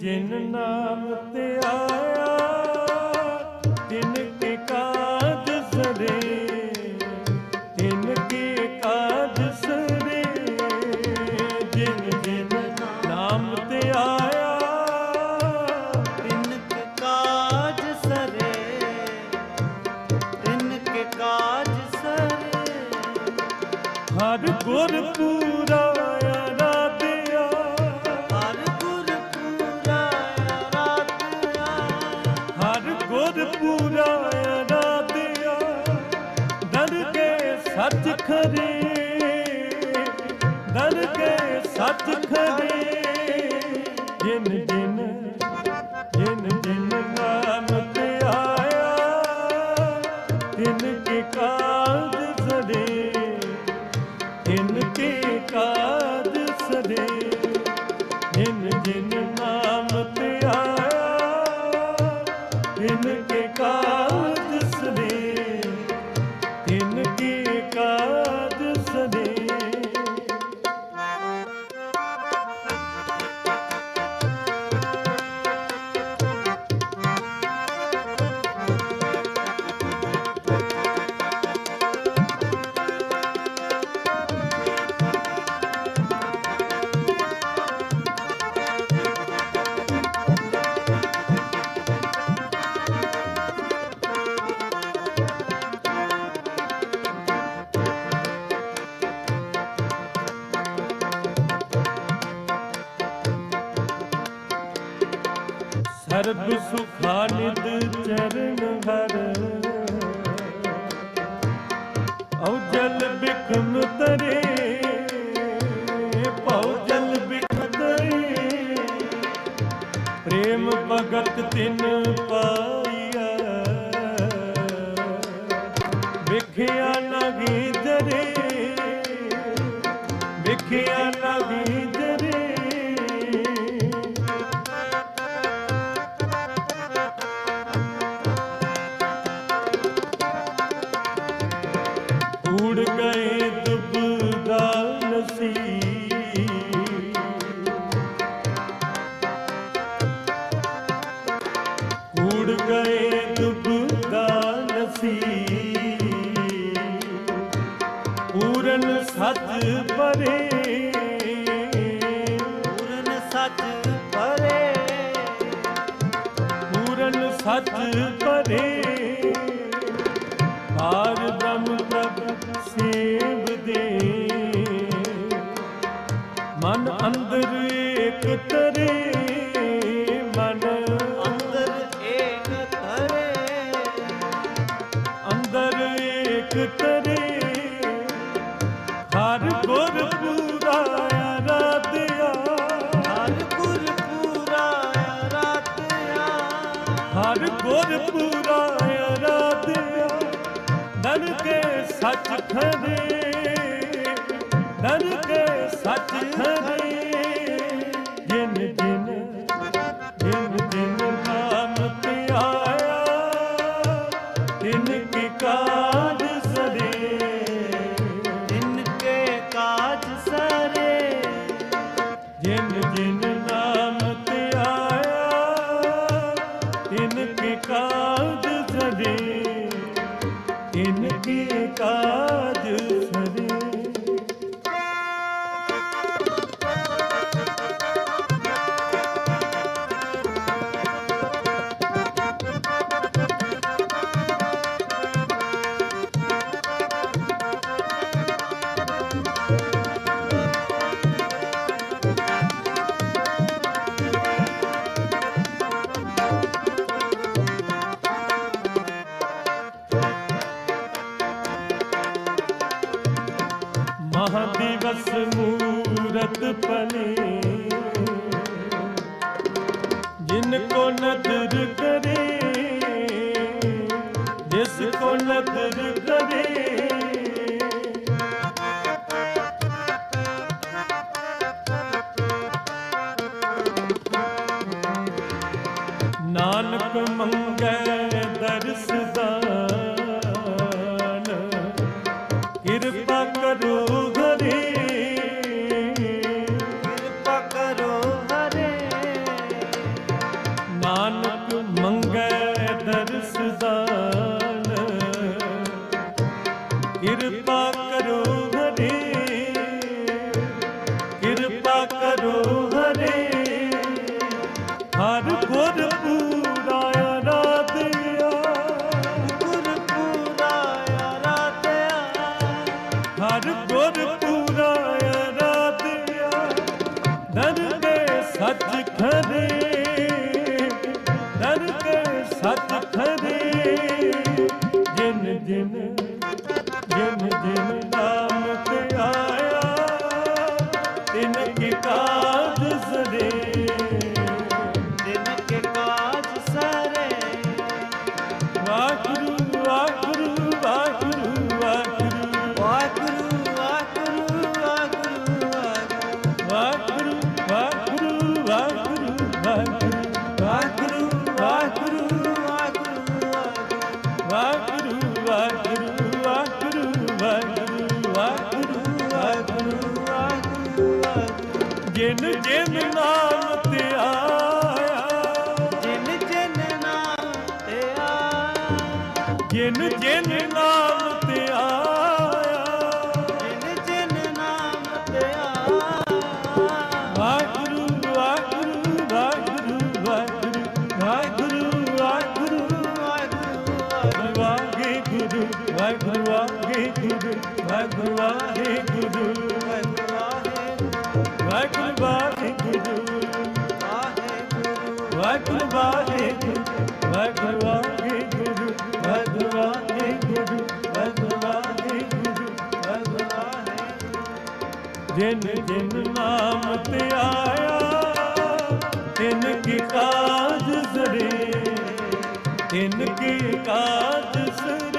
ਜਿਨ ਨਾਮ ਤੇ ਆਇਆ ਤਿਨ ਕੇ ਕਾਜ ਦਰ ਕੇ ਸੱਚ ਖਰੇ ਜਿਨ ਜਿਨ ਜਿਨ ਜਿਨ ਨਾਮ ਤੇ ਆਇਆ, ਤਿਨ ਕੇ ਕਾਜ ਸਦੇ, ਤਿਨ ਕੇ ਕਾਜ ਸਦੇ, ਜਿਨ ਜਿਨ ਨਾਮ ਤੇ ਆਇਆ, ਤਿਨ ਕੇ ਕਾਜ ਸਦੇ, ਤਿਨ ਸਰਬ ਸੁਖਾ ਨਿਦ ਚਰਨ ਹਰ। ਔ ਜਲ ਬਿਖਮ ਤਰੇ ਭਉ ਜਲ ਬਿਖ ਤਰੇ। ਪ੍ਰੇਮ ਭਗਤ ਤਿਨ ਪਾ ਪਰੇ ਪੂਰਨ ਸੱਚ ਪਰੇ ਪੂਰਨ ਸੱਚ ਪਰੇ ਪਾਰ ਬ੍ਰਹਮ ਪ੍ਰਭ ਸੇਵ ਦੇ। ਮਨ ਅੰਦਰ ਏਕ ਤਰੇ। ਮਨ ਅੰਦਰ ਏਕ ਧਰੇ ਅੰਦਰ ਏਕ ਤਰੇ। ਸੱਚ ਖਰੇ ਨਨ ਸੱਚ ਖਰੇ ਜਿਨ ਜਿਨ ਜਿਨ ਜਿਨ ਨਾਮ ਤੇ ਤਿਨ ਕੀ ਕਾਜ ਸਦੇ ਤਿਨ ਕੇ ਕਾਜ ਸਰੇ ਜਿਨ ਜਿਨ ਨਾਮ ਤੇ ਆਇਆ ਤਿਨ ਕੀ ਕਾਜ ਸਦੇ ਤਿਨ ਜਿਨ ਕੋ ਨਦਰ ਕਰੇ ਜਿਸ ਕੋ ਨਦਰ ਕਰੇ। ਨਾਨਕ ਮੰਗੈ ਦਰਸ ਦਾਨ ਕਿਰਪਾ ਕਰੋ ਕਿਰਪਾ ਕਰੋ ਹਰੇ। ਕਿਰਪਾ ਕਰੋ ਹਰੇ। ਹਰ ਗੁਰ ਪੂਰਾ ਆਰਾਧਿਆ ਗੁਰਪੂਰਾ ਆਰਾਧਿਆ ਹਰ ਗੁਰ ਪੂਰਾ ਆਰਾਧਿਆ ਦਰਗੇ ਸੱਚ ਖਰੇ। ਦਰਗੇ ਸੱਚ ਖਰੇ। ਜਿਨ ਜਿਨ ਜਿਨ Vai que ਜਿਨ ਜਿਨ ਨਾਮ ਤੇ ਆਇਆ। ਜਿਨ ਜਿਨ ਨਾਮ ਤੇ ਆ ਵਾਹਿਗੁਰੂ ਵਾਹਿਗੁਰੂ ਵਾਹਿਗੁਰੂ ਵਾਹਿਗੁਰੂ। ਵਾਹਿਗੁਰੂ ਵਾਹਿਗੁਰੂ ਵਾਹਿਗੁਰੂ ਵਾਹਿਗੁਰੂ ਵਾਹਿਗੁਰੂ ਵਾਹਿਗੁਰੂ। ਵਾਹਿਗੁਰੂ ਵਾਹਿਗੁਰੂ ਵਾਹਿਗੁਰੂ। ਜਿਨ ਜਿਨ ਨਾਮ ਤੇ ਆਇਆ ਤਿਨ ਕੀ ਕਾਜ ਸਰੇ ਤਿਨ ਕੀ ਕਾਜ ਸਰੇ